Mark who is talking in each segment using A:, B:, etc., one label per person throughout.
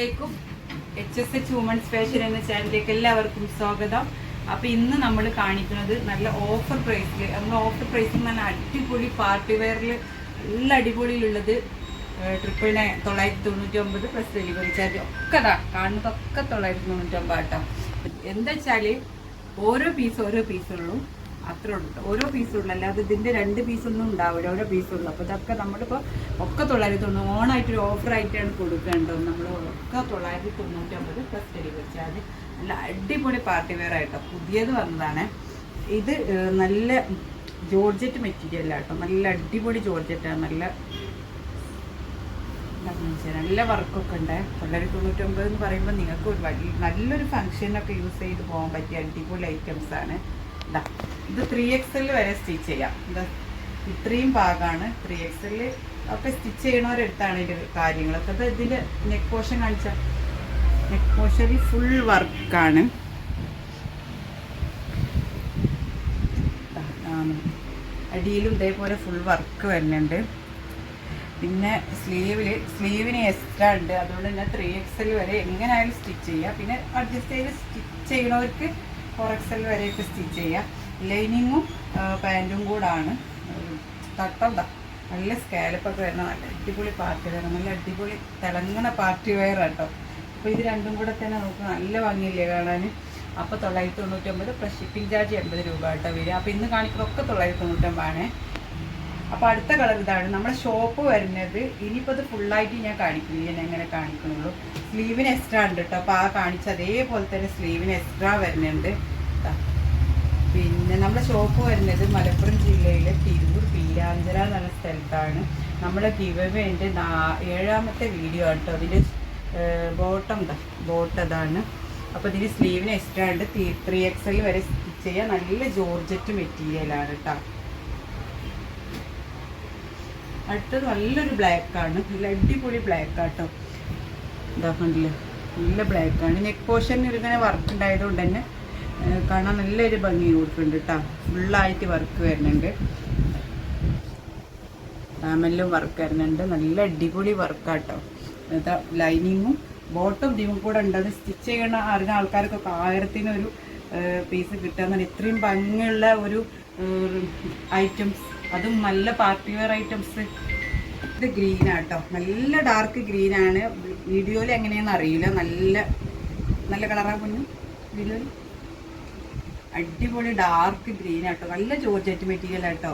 A: അലൈക്കും H S H womens fashion എന്ന ചാനലിലേക്ക് എല്ലാവർക്കും സ്വാഗതം. അപ്പൊ ഇന്ന് നമ്മൾ കാണിക്കുന്നത് നല്ല ഓഫർ പ്രൈസിൽ നമ്മൾ ഓഫർ പ്രൈസിൽ നല്ല അടിപൊളി പാർട്ടി വെയറിൽ നല്ല അടിപൊളിയിലുള്ളത് ട്രിപ്പിൾ നയൻ തൊള്ളായിരത്തി തൊണ്ണൂറ്റി ഒമ്പത് പ്ലസ് ഡെലിവറി ചാർജ് ഒക്കെ ഇതാ കാണുന്നതൊക്കെ തൊള്ളായിരത്തി തൊണ്ണൂറ്റി ഒമ്പത് കേട്ടോ എന്താ വെച്ചാൽ ഓരോ പീസ് ഓരോ പീസുള്ളൂ അത്രേ ഉള്ളൂ ഓരോ പീസുള്ളൂ അല്ലാതെ ഇതിന്റെ രണ്ട് പീസൊന്നും ഉണ്ടാവില്ല. ഓരോ പീസുള്ളൂ അപ്പോൾ ഇതൊക്കെ നമ്മളിപ്പോൾ ഒക്കെ തൊള്ളായിരത്തി തൊണ്ണൂറ് ഓണായിട്ട് ഒരു ഓഫർ ആയിട്ടാണ് കൊടുക്കേണ്ടത്. നമ്മൾ ഒക്കെ തൊള്ളായിരത്തി തൊണ്ണൂറ്റമ്പത് പ്ലസ് ഡെലിവറി ചാർജ് നല്ല അടിപൊളി പാർട്ടി വെയർ ആയിട്ടോ. പുതിയത് വന്നതാണ്. ഇത് നല്ല ജോർജറ്റ് മെറ്റീരിയൽ ആട്ടോ നല്ല അടിപൊളി ജോർജറ്റാണ് നല്ല. നല്ല വർക്കൊക്കെ ഉണ്ട്. തൊള്ളായിരത്തി തൊണ്ണൂറ്റൊമ്പത് എന്ന് പറയുമ്പോൾ നിങ്ങൾക്ക് ഒരു വലിയ നല്ലൊരു ഫംഗ്ഷനൊക്കെ യൂസ് ചെയ്ത് പോകാൻ പറ്റിയ അടിപൊളി ഐറ്റംസ് ആണ്. ഇതാ ഇത് ത്രീ എക്സ് വരെ സ്റ്റിച്ച് ചെയ്യാം. ഇതാ ഇത്രയും ഭാഗമാണ് ത്രീ എക്സ് ഒക്കെ സ്റ്റിച്ച് ചെയ്യണവരെടുത്താണ് ഇതിന്റെ കാര്യങ്ങളൊക്കെ. അത് ഇതിന്റെ നെക്ക് പോഷൻ കാണിച്ച. നെക്ക് പോർഷനിൽ ഫുൾ വർക്കാണ് അടിയിലും ഇതേപോലെ ഫുൾ വർക്ക് വരുന്നുണ്ട്. പിന്നെ സ്ലീവിൽ സ്ലീവിന് എക്സ്ട്രാ ഉണ്ട്. അതുകൊണ്ട് തന്നെ ത്രീ എക്സ് എൽ വരെ എങ്ങനെയായാലും സ്റ്റിച്ച് ചെയ്യാം. പിന്നെ അഡ്ജസ്റ്റ് ചെയ്ത് സ്റ്റിച്ച് ചെയ്യണവർക്ക് ഫോർ എക്സ് എൽ വരെയൊക്കെ സ്റ്റിച്ച് ചെയ്യാം. ലൈനിങ്ങും പാന്റും കൂടാണ്. തട്ടണ്ട നല്ല സ്കാലപ്പൊക്കെ വരുന്ന നല്ല അടിപൊളി പാർട്ടി വെയർ നല്ല അടിപൊളി തിളങ്ങണ പാർട്ടി വെയർ കേട്ടോ അപ്പോൾ ഇത് രണ്ടും കൂടെ തന്നെ നമുക്ക് നല്ല ഭംഗിയില്ലേ കാണാൻ അപ്പോൾ തൊള്ളായിരത്തി തൊണ്ണൂറ്റൊമ്പത് പ്ലസ് ഷിപ്പിംഗ് ചാർജ് എൺപത് രൂപ കേട്ടോ വരിക. അപ്പോൾ ഇന്ന് കാണിക്കുന്നതൊക്കെ തൊള്ളായിരത്തി തൊണ്ണൂറ്റൊമ്പതാണേ. അപ്പൊ അടുത്ത കളർ ഇതാണ്. നമ്മുടെ ഷോപ്പ് വരുന്നത്. ഇനിയിപ്പോൾ ഇത് ഫുള്ളായിട്ട് ഞാൻ കാണിക്കുന്നു ഞാൻ എങ്ങനെ കാണിക്കുന്നുള്ളൂ സ്ലീവിന് എക്സ്ട്രാ ഉണ്ട് കേട്ടോ അപ്പോൾ ആ കാണിച്ച അതേപോലെ തന്നെ സ്ലീവിന് എക്സ്ട്രാ വരുന്നുണ്ട്. പിന്നെ നമ്മുടെ ഷോപ്പ് വരുന്നത് മലപ്പുറം ജില്ലയിലെ തിരൂർ പീരാഞ്ചല എന്ന സ്ഥലത്താണ്. നമ്മളെ ഗിവവേന്റെ ഏഴാമത്തെ വീഡിയോ ആണ് കേട്ടോ അതിന്റെ ബോട്ടം ബോട്ട് അതാണ്. അപ്പോൾ ഇതിന് സ്ലീവിന് എക്സ്ട്രാ ഉണ്ട്. ത്രീ എക്സ് എൽ വരെ സ്റ്റിച്ച് ചെയ്യാൻ നല്ല ജോർജറ്റ് മെറ്റീരിയലാണ് കേട്ടോ അടുത്തത് നല്ലൊരു ബ്ലാക്ക് ആണ്. നല്ല അടിപൊളി ബ്ലാക്ക് ആട്ടോ. ഇതാ കണ്ടില്ലേ? നല്ല ബ്ലാക്ക് ആണ്. നെക്ക് പോർഷൻ ഇങ്ങനെ വർക്ക് ഉണ്ടായതുകൊണ്ട് തന്നെ കാണാൻ നല്ലൊരു ഭംഗി കൊടുക്കുന്നുണ്ട് കേട്ടോ ഫുള്ളായിട്ട് വർക്ക് വരുന്നുണ്ട്. ഡാമെല്ലാം വർക്ക് വരുന്നുണ്ട്. നല്ല അടിപൊളി വർക്കാട്ടോ അതാ ലൈനിങ്ങും ബോട്ടും ഇതിനും കൂടെ ഉണ്ട്. അത് സ്റ്റിച്ച് ചെയ്യണ അറിഞ്ഞ ആൾക്കാർക്കൊക്കെ ആയിരത്തിനൊരു പീസ് കിട്ടാന്ന് ഇത്രയും ഭംഗിയുള്ള ഒരു ഐറ്റംസ് അതും നല്ല പാർട്ടി വെയർ ഐറ്റംസ് ഇത് ഗ്രീൻ ആട്ടോ. നല്ല ഡാർക്ക് ഗ്രീൻ ആണ്. വീഡിയോയിൽ എങ്ങനെയാണെന്ന് അറിയില്ല. നല്ല നല്ല കളറാ കുഞ്ഞു. വീഡിയോയിൽ അടിപൊളി ഡാർക്ക് ഗ്രീൻ ആട്ടോ. നല്ല ജോർജറ്റ് മെറ്റീരിയൽ ആട്ടോ.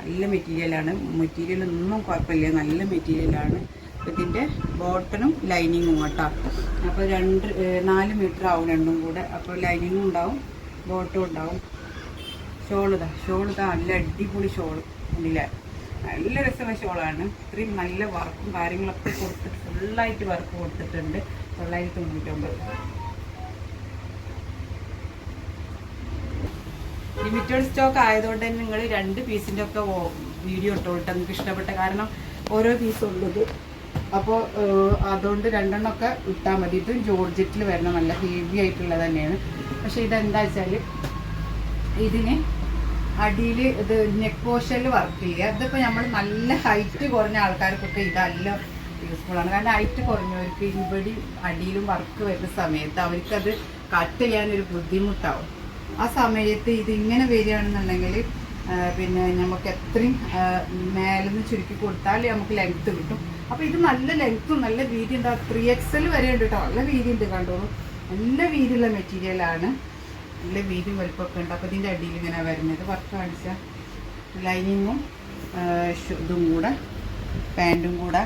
A: നല്ല മെറ്റീരിയലാണ് മെറ്റീരിയൽ ഒന്നും കുഴപ്പമില്ല. നല്ല മെറ്റീരിയലാണ് ഇതിന്റെ ബോട്ടണും ലൈനിങ്ങും കേട്ടോ അപ്പോൾ രണ്ട് നാല് മീറ്റർ ആവും രണ്ടും കൂടെ. അപ്പോൾ ലൈനിങ്ങും ഉണ്ടാവും. ബോട്ടും ഉണ്ടാവും. ഷോളിതാ ഷോൾ ഇതാ. നല്ല അടിപൊളി ഷോൾ ഉണ്ടല്ലേ നല്ല രസമുള്ള ഷോളാണ് ഇത്രയും നല്ല വർക്കും കാര്യങ്ങളൊക്കെ കൊടുത്തിട്ട് ഫുള്ളായിട്ട് വർക്ക് കൊടുത്തിട്ടുണ്ട്. തൊള്ളായിരത്തി തൊണ്ണൂറ്റൊമ്പത്. ലിമിറ്റഡ് സ്റ്റോക്ക് ആയതുകൊണ്ട് തന്നെ നിങ്ങൾ രണ്ട് പീസിന്റെ ഒക്കെ വീഡിയോ ഇട്ടോട്ടെ നിങ്ങൾക്ക് ഇഷ്ടപ്പെട്ട കാരണം ഓരോ പീസ് ഉള്ളത് അപ്പോൾ അതുകൊണ്ട് രണ്ടെണ്ണമൊക്കെ ഇട്ടാൽ മതി. ഇതും ജോർജറ്റിൽ വരണം. നല്ല ഹെവി ആയിട്ടുള്ളത് തന്നെയാണ്. പക്ഷേ ഇതെന്താ വെച്ചാൽ ഇതിന് അടിയിൽ ഇത് നെക്ക് പോഷനിൽ വർക്ക് ചെയ്യുക. ഇതിപ്പോൾ നമ്മൾ നല്ല ഹൈറ്റ് കുറഞ്ഞ ആൾക്കാർക്കൊക്കെ ഇതല്ല യൂസ്ഫുൾ ആണ്. കാരണം ഹൈറ്റ് കുറഞ്ഞവർക്ക് ഇവിടെ അടിയിലും വർക്ക് വരുന്ന സമയത്ത് അവർക്കത് കട്ട് ചെയ്യാനൊരു ബുദ്ധിമുട്ടാവും. ആ സമയത്ത് ഇത് ഇങ്ങനെ വരികയാണെന്നുണ്ടെങ്കിൽ പിന്നെ നമുക്ക് എത്രയും മേലെന്ന് ചുരുക്കി കൊടുത്താൽ നമുക്ക് ലെങ്ത്ത് കിട്ടും. അപ്പോൾ ഇത് നല്ല ലെങ്ത്തും നല്ല വീതി ഉണ്ടാവും ത്രീ എക്സൽ വരെ ഉണ്ട് കേട്ടോ നല്ല വീതി ഉണ്ട് കണ്ടോളൂ. നല്ല വീതിയുള്ള മെറ്റീരിയലാണ് നല്ല വീതി വലുപ്പമൊക്കെ ഉണ്ട്. അപ്പോൾ ഇതിന്റെ അടിയിൽ ഇങ്ങനെ വരുന്നത് വർക്ക് കാണിച്ച ലൈനിങ്ങും ഇതും കൂടെ പാന്റും കൂടെ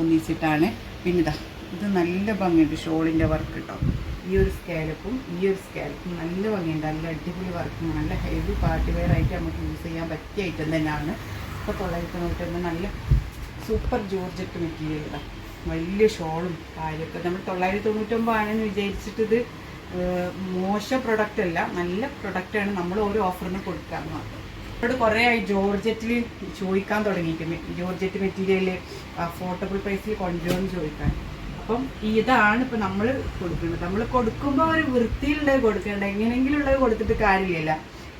A: ഒന്നിച്ചിട്ടാണ്. പിന്നെ ഇതാ ഇത് നല്ല ഭംഗിയുണ്ട് ഷോളിന്റെ വർക്ക് കേട്ടോ ഈ ഒരു സ്കാലപ്പും ഈ ഒരു സ്കാലപ്പും നല്ല ഭംഗിയുണ്ട്. നല്ല അടിപൊളി വർക്കും നല്ല ഹെവി പാർട്ടി വെയർ ആയിട്ട് നമുക്ക് യൂസ് ചെയ്യാൻ പറ്റിയ ഐറ്റം തന്നെയാണ്. ഇപ്പോൾ തൊള്ളായിരത്തി തൊണ്ണൂറ്റൊന്ന് നല്ല സൂപ്പർ ജോർജറ്റ് മെറ്റീരിയൽ ഇതാ. വലിയ ഷോളും കാര്യമൊക്കെ നമ്മൾ തൊള്ളായിരത്തി തൊണ്ണൂറ്റൊമ്പതാണെന്ന് വിചാരിച്ചിട്ട് ഇത് മോശം പ്രൊഡക്റ്റ് അല്ല നല്ല പ്രൊഡക്റ്റാണ് നമ്മൾ ഓരോ ഓഫറിന് കൊടുക്കാമെന്ന് മാത്രം. ഇവിടെ കുറേ ആയി ജോർജറ്റിൽ ചോദിക്കാൻ തുടങ്ങിയിട്ട് ജോർജറ്റ് മെറ്റീരിയൽ അഫോർഡബിൾ പ്രൈസിൽ കൊണ്ടുവരുമെന്ന് ചോദിക്കാൻ. അപ്പം ഇതാണ് ഇപ്പം നമ്മൾ കൊടുക്കുന്നത്. നമ്മൾ കൊടുക്കുമ്പോൾ ഒരു വൃത്തിയിലുള്ളത് കൊടുക്കേണ്ട എങ്ങനെയെങ്കിലും ഉള്ളത് കൊടുത്തിട്ട് കാര്യമില്ല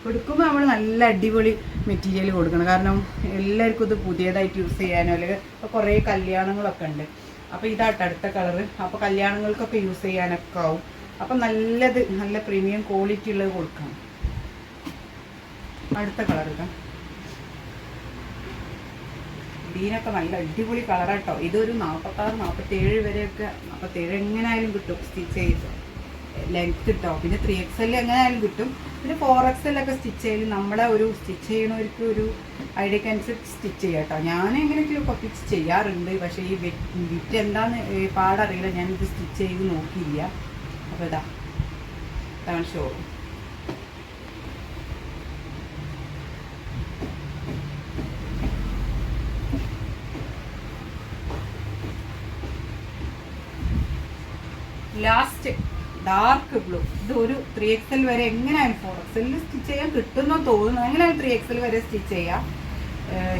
A: കൊടുക്കുമ്പോൾ നമ്മൾ നല്ല അടിപൊളി മെറ്റീരിയൽ കൊടുക്കണം. കാരണം എല്ലാവർക്കും ഇത് പുതിയതായിട്ട് യൂസ് ചെയ്യാനോ അല്ലെങ്കിൽ ഇപ്പോൾ കുറേ കല്യാണങ്ങളൊക്കെ ഉണ്ട്. അപ്പോൾ ഇതാട്ട അടുത്ത കളറ് അപ്പോൾ കല്യാണങ്ങൾക്കൊക്കെ യൂസ് ചെയ്യാനൊക്കെ ആവും. അപ്പം നല്ലത് നല്ല പ്രീമിയം ക്വാളിറ്റി ഉള്ളത് കൊടുക്കാം അടുത്ത കളർ ഇതാ. ഗ്രീനൊക്കെ നല്ല അടിപൊളി കളറാട്ടോ ഇതൊരു നാൽപ്പത്താറ് നാൽപ്പത്തേഴ് വരെയൊക്കെ നാൽപ്പത്തേഴ് എങ്ങനെയായാലും കിട്ടും സ്റ്റിച്ച് ചെയ്ത്. ലെങ്ത് കിട്ടോ പിന്നെ ത്രീ എക്സ് എൽ എങ്ങനെയായാലും കിട്ടും. പിന്നെ ഫോർ എക്സ് എല്ലൊക്കെ സ്റ്റിച്ച് ചെയ്യലും നമ്മളെ ഒരു സ്റ്റിച്ച് ചെയ്യണവർക്ക് ഒരു ഐഡിയക്ക് അനുസരിച്ച് സ്റ്റിച്ച് ചെയ്യാം കേട്ടോ ഞാൻ എങ്ങനെയൊക്കെയോ സ്റ്റിച്ച് ചെയ്യാറുണ്ട്. പക്ഷേ ഈ വിറ്റ് എന്താണെന്ന് പാടറിയില്ല. ഞാനിത് സ്റ്റിച്ച് ചെയ്ത് നോക്കിയില്ല. അപ്പോൾ ഇതാ. ഇതാണ് ഷോ ലാസ്റ്റ് ഡാർക്ക് ബ്ലൂ ഇത് ഒരു ത്രീ എക്സൽ വരെ എങ്ങനെയാണ് ഫോർ എക്സലിൽ സ്റ്റിച്ച് ചെയ്യാൻ കിട്ടുന്നോ തോന്നുന്നു. എങ്ങനെയാണ് ത്രീ എക്സൽ വരെ സ്റ്റിച്ച് ചെയ്യാം?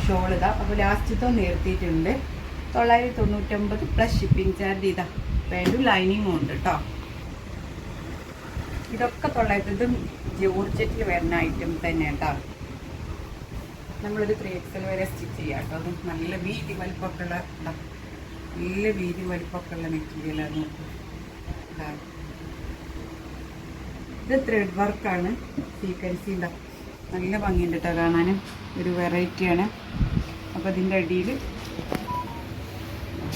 A: ഷോൾ ഇതാ. അപ്പോൾ ലാസ്റ്റത്തെ നിർത്തിയിട്ടുണ്ട്. തൊള്ളായിരത്തി തൊണ്ണൂറ്റൊമ്പത് പ്ലസ് ഷിപ്പിംഗ് ചാർജ് ഇതാ. വേണ്ടു ലൈനിങ്ങും ഉണ്ട് കേട്ടോ ഇതൊക്കെ തൊള്ളായിരത്തി ജോർജറ്റിൽ വരുന്ന ഐറ്റം തന്നെ കേട്ടോ നമ്മളൊരു ത്രീ എക്സൽ വരെ സ്റ്റിച്ച് ചെയ്യാം കേട്ടോ. അത് നല്ല വീതി വലിപ്പമൊക്കെ ഉള്ള നല്ല വീതി വലിപ്പമൊക്കെ ഉള്ള മെറ്റീരിയലാണ് ഇതാ. ത്രെഡ് വർക്കാണ് സീക്വൻസി ഉണ്ടാവും നല്ല ഭംഗിയുണ്ട് കേട്ടോ കാണാനും. ഒരു വെറൈറ്റിയാണ് അപ്പോൾ ഇതിന്റെ അടിയിൽ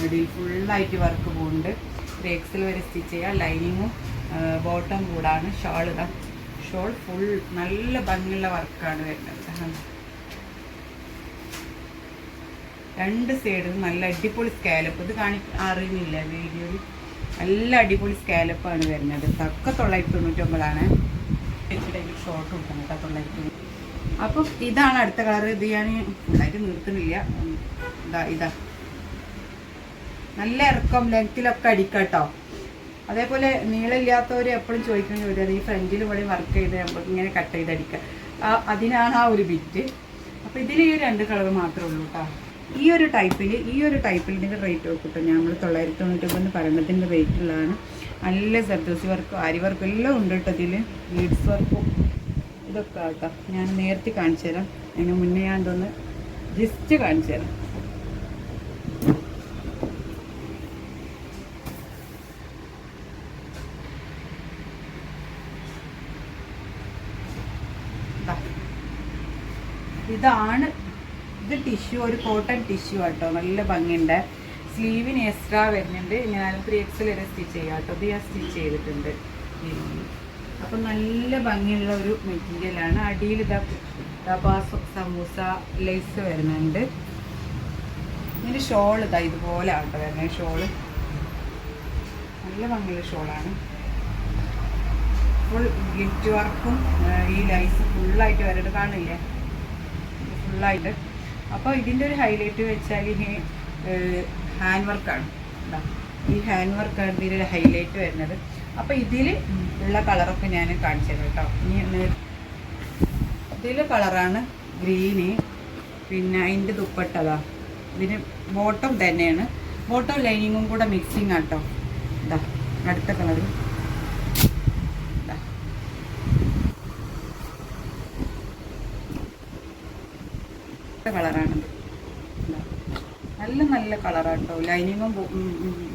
A: അടിയിൽ ഫുള്ളായിട്ട് വർക്ക് പോകുന്നുണ്ട്. ത്രീ എക്സൽ വരെ സ്റ്റിച്ച് ചെയ്യാം. ലൈനിങ്ങും ബോട്ടം കൂടാണ് ഷോൾ ഇതാ ഷോൾ ഫുൾ നല്ല ഭംഗിയുള്ള വർക്കാണ് വരുന്നത്. രണ്ട് സൈഡും നല്ല അടിപൊളി സ്കാലപ്പ് ഇത് കാണി അറിയുന്നില്ല വീഡിയോയിൽ. നല്ല അടിപൊളി സ്കാലപ്പാണ് വരുന്നത്. തക്ക തൊള്ളായിരത്തി തൊണ്ണൂറ്റൊമ്പതാണ് ഷോർട്ട് കൊടുക്കണം കേട്ടോ തൊള്ളായിരത്തി അപ്പം ഇതാണ് അടുത്ത കളർ ഇത് ഞാൻ ഉണ്ടായിട്ട് നിർത്തുന്നില്ല. ഇതാ ഇതാ. നല്ല ഇറക്കം ലെങ്ത്തിലൊക്കെ അടിക്കാം കേട്ടോ അതേപോലെ നീളമില്ലാത്തവർ എപ്പോഴും ചോദിക്കുന്ന ചോദ്യമാണ് ഈ ഫ്രണ്ടിൽ ഇവിടെ വർക്ക് ചെയ്ത് നമുക്ക് ഇങ്ങനെ കട്ട് ചെയ്ത് അടിക്കുക ആ അതിനാണ് ആ ഒരു ബിറ്റ് അപ്പോൾ ഇതിൽ ഈ രണ്ട് കളർ മാത്രമേ ഉള്ളൂ കേട്ടോ ഈ ഒരു ടൈപ്പിൽ ഈ ഒരു ടൈപ്പിൽ ഇതിന്റെ റേറ്റ് നോക്കിട്ടോ നമ്മൾ തൊള്ളായിരത്തി തൊണ്ണൂറ്റൊമ്പത് പറയുന്നതിന്റെ റേറ്റ് ഉള്ളതാണ് നല്ല സർദോസി വർക്കും അരി വർക്കും എല്ലാം ഉണ്ട് കേട്ടോ ഇതിൽ ലീഡ്സ് വർക്കും ഇതൊക്കെ കേട്ടോ ഞാൻ നേരത്തെ കാണിച്ചു തരാം അതിന് മുന്നേ ഞാൻ ഇതൊന്ന് ജസ്റ്റ് കാണിച്ചു തരാം ഇതാണ് ഇത് ടിഷ്യൂ ഒരു കോട്ടൺ ടിഷ്യൂ ആട്ടോ. നല്ല ഭംഗിയുണ്ട്. സ്ലീവിന് എക്സ്ട്രാ വരുന്നുണ്ട്. ഞാൻ ത്രീ എക്സിൽ വരെ സ്റ്റിച്ച് ചെയ്യാം കേട്ടോ. ഇത് ഞാൻ സ്റ്റിച്ച് ചെയ്തിട്ടുണ്ട്. അപ്പം നല്ല ഭംഗിയുള്ള ഒരു മെറ്റീരിയലാണ് അടിയിൽ ഇതാ സമൂസ ലേസ് വരുന്നുണ്ട്. ഇതിന്റെ ഷോൾ ഇതാ ഇതുപോലെ ആട്ടോ വരുന്നത്. ഷോൾ നല്ല ഭംഗിയുള്ള ഷോളാണ് ഫുൾ ഗിഫ്റ്റ് വർക്കും ഈ ലൈസ് ഫുള്ളായിട്ട് വരട്ട് കാണില്ലേ? ഫുള്ളായിട്ട് അപ്പോൾ ഇതിന്റെ ഒരു ഹൈലൈറ്റ് വെച്ചാൽ ഈ ഹാൻഡ് വർക്കാണ് ഈ ഹാൻഡ് വർക്കാണ് ഇതിന്റെ ഹൈലൈറ്റ് വരുന്നത്. അപ്പോൾ ഇതിൽ ഉള്ള കളറൊക്കെ ഞാൻ കാണിച്ചു തരാം കേട്ടോ. ഇനി ഇതിലെ കളറാണ് ഗ്രീന് പിന്നെ അതിന്റെ ദുപ്പട്ടതാ ഇതിന് ബോട്ടം തന്നെയാണ്. ബോട്ടം ലൈനിങ്ങും കൂടെ മിക്സിങ് ആട്ടോ ഇതാ അടുത്ത കളറ് കളറാണിത് നല്ല നല്ല കളറാട്ടോ. ലൈനിങ്ങും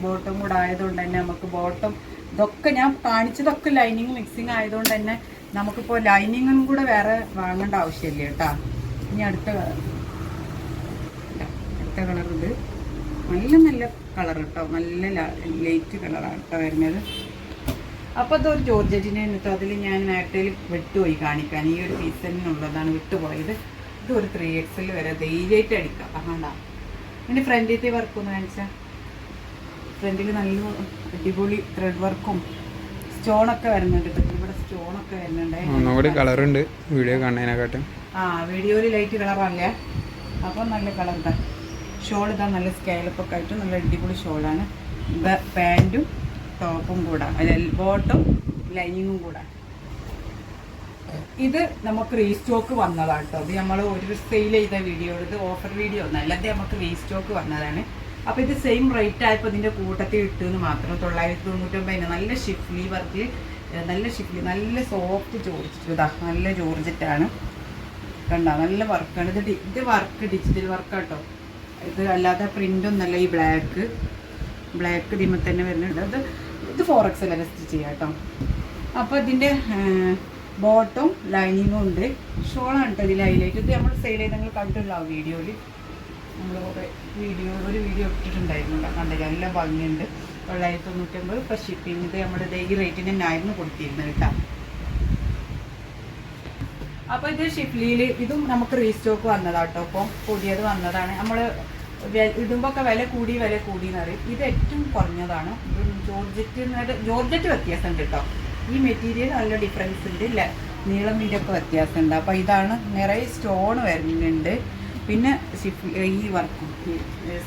A: ബോട്ടും കൂടെ ആയതുകൊണ്ട് തന്നെ നമുക്ക് ബോട്ടം ഇതൊക്കെ ഞാൻ കാണിച്ചതൊക്കെ ലൈനിങ് മിക്സിങ് ആയതുകൊണ്ട് തന്നെ നമുക്കിപ്പോൾ ലൈനിങ്ങും കൂടെ വേറെ വാങ്ങേണ്ട ആവശ്യമില്ല കേട്ടാ. ഇനി അടുത്ത അടുത്ത കളർ ഇത്. നല്ല നല്ല കളർ കേട്ടോ. നല്ല ലൈറ്റ് കളറാണ് കേട്ടോ വരുന്നത്. അപ്പോൾ അതൊരു ജോർജറ്റിനെ എന്നിട്ട് അതിൽ ഞാൻ നേരത്തെ വിട്ടുപോയി കാണിക്കാൻ. ഈ ഒരു സീസണിനുള്ളതാണ് വിട്ടുപോയത്. ഇത് ഒരു ത്രീ എക്സിൽ വരെ ധൈര്യമായിട്ട് അടിക്കാം. പറഞ്ഞാ എന്റെ ഫ്രണ്ടിലത്തെ വർക്ക് ഒന്ന് കാണിച്ചാൽ ഫ്രണ്ടിൽ നല്ല അടിപൊളി ത്രെഡ് വർക്കും സ്റ്റോണൊക്കെ വരുന്നുണ്ട് ഇവിടെ സ്റ്റോണൊക്കെ വരുന്നുണ്ട്.
B: ഒന്നുകൂടി കളറുണ്ട് വീഡിയോ കാണുന്നതിനെക്കാട്ടും.
A: ആ വീഡിയോയിൽ ലൈറ്റ് കളറല്ലേ അപ്പം നല്ല കളർ ഇതാ. ഷോൾ ഇതാ നല്ല സ്കാലപ്പൊക്കെ ആയിട്ട് നല്ല അടിപൊളി ഷോളാണ് പാന്റും ടോപ്പും കൂടാ. അല്ല ബോട്ടും ലൈനിങ്ങും കൂടെ. ഇത് നമുക്ക് റീസ്റ്റോക്ക് വന്നതാണ് കേട്ടോ. ഇത് നമ്മൾ ഒരു സെയിൽ ചെയ്ത വീഡിയോ ഇത് ഓഫർ വീഡിയോ ഒന്നല്ല ഇത് നമുക്ക് റീസ്റ്റോക്ക് വന്നതാണ്. അപ്പോൾ ഇത് സെയിം റേറ്റ് ആയപ്പോൾ ഇതിന്റെ കൂട്ടത്തിൽ ഇട്ടെന്ന് മാത്രം തൊള്ളായിരത്തി തൊണ്ണൂറ്റൊമ്പതിന് നല്ല ഷിഫ്ലി വർക്ക് നല്ല ഷിഫ്ലി നല്ല സോഫ്റ്റ് ജോർജറ്റ് ഇതാ നല്ല ജോർജറ്റാണ് കണ്ട നല്ല വർക്കാണ് ഇത് ഇത് വർക്ക് ഡിജിറ്റൽ വർക്കാട്ടോ ഇത് അല്ലാതെ പ്രിന്റ് ഒന്നല്ല ഈ ബ്ലാക്ക് ബ്ലാക്ക് ഇതിമ്മ തന്നെ വരുന്നുണ്ട്. അത് ഇത് ഫോർ എക്സ് എല്ലാം സ്റ്റിച്ച് ചെയ്യാം കേട്ടോ. അപ്പോൾ ഇതിന്റെ ബോട്ടും ലൈനിങ്ങും ഉണ്ട്. ഷോളാണ് കേട്ടോ ഇതിൽ ഹൈലൈറ്റ് ഇത് നമ്മൾ സെയിൽ ചെയ്ത് നിങ്ങൾ കണ്ടിട്ടുണ്ടാവും വീഡിയോയിൽ നമ്മൾ കുറേ വീഡിയോ ഒരു വീഡിയോ ഇട്ടിട്ടുണ്ടായിരുന്നു കേട്ടോ. കണ്ടില്ല നല്ല ഭംഗിയുണ്ട്. തൊള്ളായിരത്തി തൊണ്ണൂറ്റമ്പത് ഇപ്പോൾ ഷിപ്പിംഗ് ഇത് നമ്മുടെ ഈ റേറ്റിന് തന്നെയായിരുന്നു കൊടുത്തിരുന്നത് കേട്ടോ. അപ്പോൾ ഇത് ഷിപ്ലിയിൽ ഇതും നമുക്ക് റീസ്റ്റോക്ക് വന്നതാട്ടോ അപ്പോൾ പുതിയത് വന്നതാണ്. നമ്മൾ ഇടുമ്പൊക്കെ വില കൂടി വില കൂടി എന്ന് പറയും. ഇത് ഏറ്റവും കുറഞ്ഞതാണ്. ജോർജറ്റ് ജോർജറ്റ് വ്യത്യാസമുണ്ട് കേട്ടോ. ഈ മെറ്റീരിയൽ നല്ല ഡിഫറൻസ് ഉണ്ട് ഇല്ല നീളം വീടൊക്കെ വ്യത്യാസമുണ്ട് അപ്പോൾ ഇതാണ് നിറയെ സ്റ്റോൺ വരുന്നുണ്ട്. പിന്നെ ഈ വർക്കും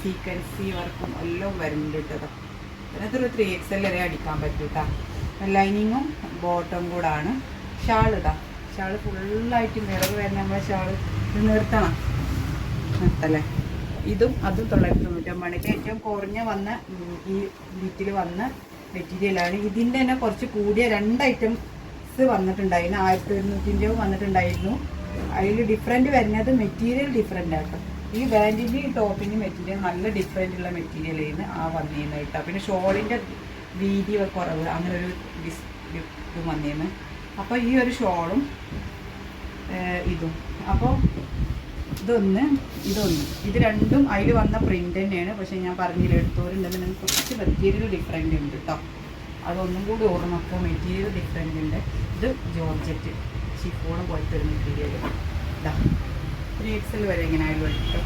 A: സീക്വൻസി വർക്കും എല്ലാം വരുന്നുണ്ട് കേട്ടോ അതിനകത്തൊരു ത്രീ എക്സ് എൽ വരെ അടിക്കാൻ പറ്റും കേട്ടോ. ലൈനിങ്ങും ബോട്ടം കൂടാണ് ഷാൾ ഇതാ. ഷാൾ ഫുള്ളായിട്ട് നിറവ് വരുന്ന നമ്മളെ ഇത് നിർത്തണം. നിർത്തല്ലേ? ഇതും അതും തൊള്ളായിരത്തി തൊണ്ണൂറ്റൊമ്പതാണ് ഏറ്റവും കുറഞ്ഞ വന്ന ഈ ബിറ്റിൽ വന്ന മെറ്റീരിയലാണ് ഇതിന്റെ തന്നെ കുറച്ച് കൂടിയ രണ്ട് ഐറ്റംസ് വന്നിട്ടുണ്ടായിരുന്നു. ആയിരത്തി ഒരുന്നൂറ്റിന്റെ വന്നിട്ടുണ്ടായിരുന്നു. അതിൽ ഡിഫറെന്റ് വരുന്നത് മെറ്റീരിയൽ ഡിഫറെന്റ് ആട്ടോ ഈ ബാൻഡിന്റെ ഈ ടോപ്പിന്റെ മെറ്റീരിയൽ നല്ല ഡിഫറെന്റ് ഉള്ള മെറ്റീരിയൽ ആയിരുന്നു ആ വന്നിരുന്നത് കേട്ടോ പിന്നെ ഷോളിന്റെ വീതി കുറവ് അങ്ങനെ ഒരു ഡിസ് ഇത് വന്നിരുന്നു. അപ്പോൾ ഈ ഒരു ഷോളും ഇതും. അപ്പോൾ ഇതൊന്ന് ഇതൊന്ന്. ഇത് രണ്ടും അതിൽ വന്ന പ്രിന്റ് തന്നെയാണ്. പക്ഷേ ഞാൻ പറഞ്ഞില്ല എടുത്തോരുണ്ടെന്ന് കുറച്ച് മെറ്റീരിയൽ ഡിഫറെന്റ് ഉണ്ട് കേട്ടോ അതൊന്നും കൂടി ഓർമ്മ അപ്പോൾ മെറ്റീരിയൽ ഡിഫറെന്റ് ഉണ്ട്. ഇത് ജോർജറ്റ്. ഷിഫോൺ പോലത്തെ ഒരു മെറ്റീരിയൽ ഇതാ ത്രീ എക്സൽ വരെ ഇങ്ങനെ ആയാലും എടുക്കും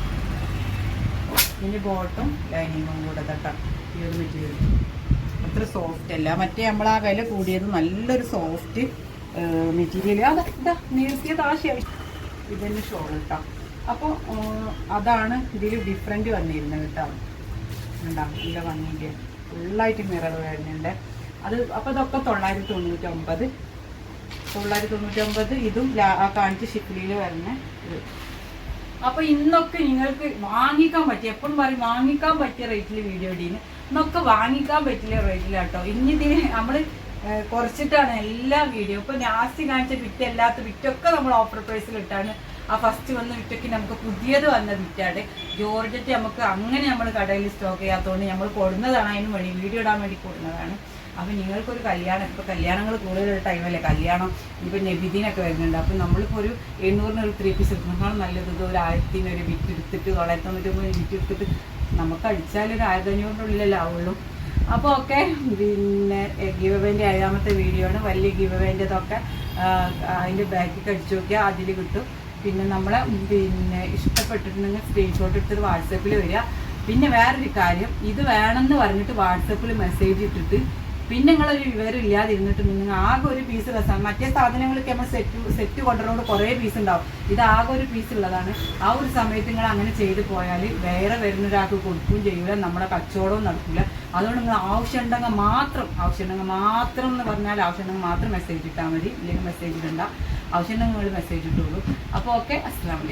A: ഇനി ബോട്ടും ലൈനിങ്ങും കൂടെ തട്ടാം ഈ ഒരു മെറ്റീരിയൽ അത്ര സോഫ്റ്റ് അല്ല. മറ്റേ നമ്മൾ ആ വില കൂടിയത് നല്ലൊരു സോഫ്റ്റ് മെറ്റീരിയൽ അതാ നീർത്തിയത് ആശയം ഇതന്നെ ഷോൾ കേട്ടോ അപ്പോൾ അതാണ് ഇതിൽ ഡിഫറെന്റ് വന്നിരുന്നത് കേട്ടോ. ഉണ്ടാവും നല്ല ഭംഗിന്റെ ഫുള്ളായിട്ട് മിറർ വരുന്നുണ്ട്. അത് അപ്പോൾ ഇതൊക്കെ തൊള്ളായിരത്തി തൊണ്ണൂറ്റൊമ്പത് തൊള്ളായിരത്തി തൊണ്ണൂറ്റൊമ്പത് ഇതും കാണിച്ച ഷിപ്പിലിൽ വരുന്ന ഇത്. അപ്പോൾ ഇന്നൊക്കെ നിങ്ങൾക്ക് വാങ്ങിക്കാൻ പറ്റിയ എപ്പോഴും പറയും വാങ്ങിക്കാൻ പറ്റിയ റേറ്റിൽ വീഡിയോ ഇടീന് ഇന്നൊക്കെ വാങ്ങിക്കാൻ പറ്റിയ റേറ്റിലാട്ടോ ഇനി ഇതിന് നമ്മൾ കുറച്ചിട്ടാണ് എല്ലാ വീഡിയോ ഇപ്പൊ ലാസ്റ്റ് കാണിച്ച വിറ്റ് അല്ലാത്ത വിറ്റൊക്കെ നമ്മൾ ഓഫർ പ്രൈസിൽ ഇട്ടാണ് ആ ഫസ്റ്റ് വന്ന വിറ്റയ്ക്ക് നമുക്ക് പുതിയത് വന്ന വിറ്റാടെ ജോർജറ്റ് നമുക്ക് അങ്ങനെ നമ്മൾ കടയിൽ സ്റ്റോക്ക് ചെയ്യാത്തതുകൊണ്ട് നമ്മൾ കൊടുന്നതാണ് അതിന് വേണ്ടി വീഡിയോ ഇടാൻ വേണ്ടി കൊടുന്നതാണ്. അപ്പം നിങ്ങൾക്കൊരു കല്യാണം ഇപ്പോൾ കല്യാണങ്ങൾ കൂടുതലുള്ള ടൈമല്ലേ കല്യാണം ഇപ്പം നബിദിനൊക്കെ വരുന്നുണ്ട്. അപ്പം നമ്മളിപ്പോൾ ഒരു എണ്ണൂറിന് ഒരു ത്രീ പീസ് എടുക്കുന്നതാണ് നല്ലത് ഇത് ഒരു ആയിരത്തിന് ഒരു വിറ്റ് എടുത്തിട്ട് തൊള്ളായിരത്തി തൊണ്ണൂറ്റൊമ്പത് വിറ്റ് എടുത്തിട്ട് നമുക്ക് അടിച്ചാൽ ഒരു ആയിരത്തി അഞ്ഞൂറിന്റെ ഉള്ളിലല്ലേ ആവുള്ളൂ. അപ്പോൾ ഓക്കെ പിന്നെ ഗീവ് അവേന്റെ ഏഴാമത്തെ വീഡിയോ ആണ്. വലിയ ഗീവ് അവേന്റെതൊക്കെ അതിന്റെ ബാക്കിൽ അടിച്ചു നോക്കിയാൽ അതിൽ കിട്ടും. പിന്നെ നമ്മളെ പിന്നെ ഇഷ്ടപ്പെട്ടിട്ടുണ്ടെങ്കിൽ സ്ക്രീൻഷോട്ട് എടുത്തിട്ട് വാട്സപ്പിൽ വരിക. പിന്നെ വേറൊരു കാര്യം ഇത് വേണമെന്ന് പറഞ്ഞിട്ട് വാട്സപ്പിൽ മെസ്സേജ് ഇട്ടിട്ട് പിന്നെ നിങ്ങളൊരു വിവരം നിങ്ങൾ ആകെ ഒരു പീസ് രസമാണ് മറ്റേ സാധനങ്ങൾക്ക് നമ്മൾ സെറ്റ് സെറ്റ് കൊണ്ടുവരുന്നോണ്ട് കുറേ പീസ് ഉണ്ടാവും. ഇത് ആകെ ഒരു പീസ് ഉള്ളതാണ്. ആ ഒരു സമയത്ത് നിങ്ങൾ അങ്ങനെ ചെയ്ത് പോയാൽ വേറെ വരുന്ന ഒരാൾക്ക് കൊടുക്കുകയും ചെയ്യൂല. നമ്മുടെ കച്ചവടവും നടക്കില്ല അതുകൊണ്ട് നിങ്ങൾ ആവശ്യമുണ്ടെങ്കിൽ മാത്രം ആവശ്യമുണ്ടെങ്കിൽ മാത്രം എന്ന് പറഞ്ഞാൽ ആവശ്യമുണ്ടെങ്കിൽ മാത്രം മെസ്സേജ് ഇട്ടാൽ മതി. ഇല്ലെങ്കിൽ മെസ്സേജ് ഇടണ്ട. ആവശ്യമുണ്ടെങ്കിൽ നിങ്ങൾ മെസ്സേജ് ഇട്ടുള്ളൂ അപ്പോൾ ഓക്കെ അസ്സാം വലൈക്കും